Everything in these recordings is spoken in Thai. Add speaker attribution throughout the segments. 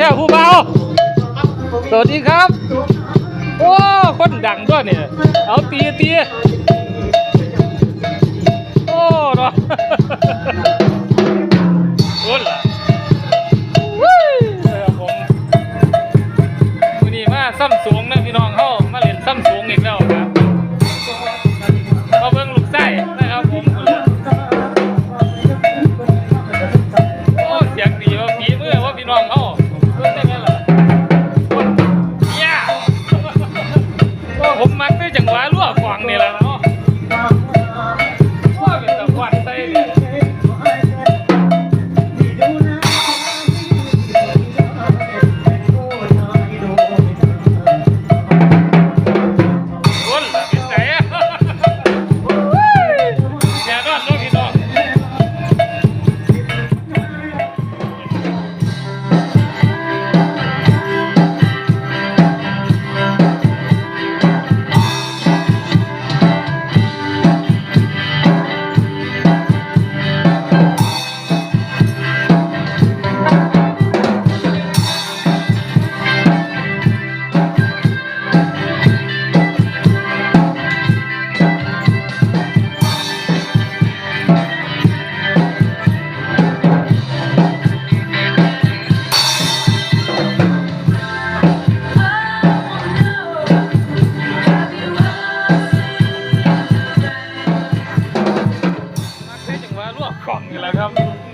Speaker 1: แท้ผู้เบาสวัสดีครับ โอ้คนดังด้วยเนี่ย เอาตีตีโอ้เนาะโอ้ล่ะวุ้ยผมวันนี้มาซ้ำสูงนะ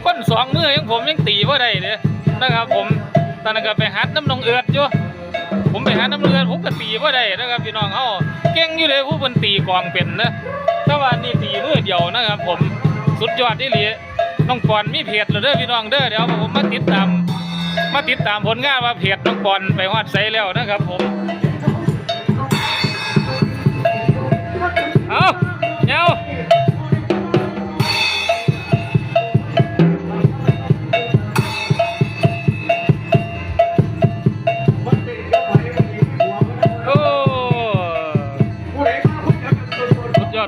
Speaker 1: คนสองมือยังผมยังตีว่าได้เลยนะครับผมตอนนั้นก็ไปหัดน้ำนองเอือดอยู่ผมไปหัดน้ำนเอือดผมก็ตีว่าได้นะครับพี่น้องเขาเก่งอยู่เลยผู้เป็นตีกองเป็นนะแต่ว่านี่ตีมือเดียวนะครับ ผมสุดยอดที่หลีน้องปอนมีเพจเลยเด้อพี่น้องเด้อเดี๋ยวผมมาติดตามมาติดตามผลงานว่าเพจน้องปอนไปฮอดไซแล้วนะครับ ผม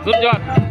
Speaker 1: Giúp.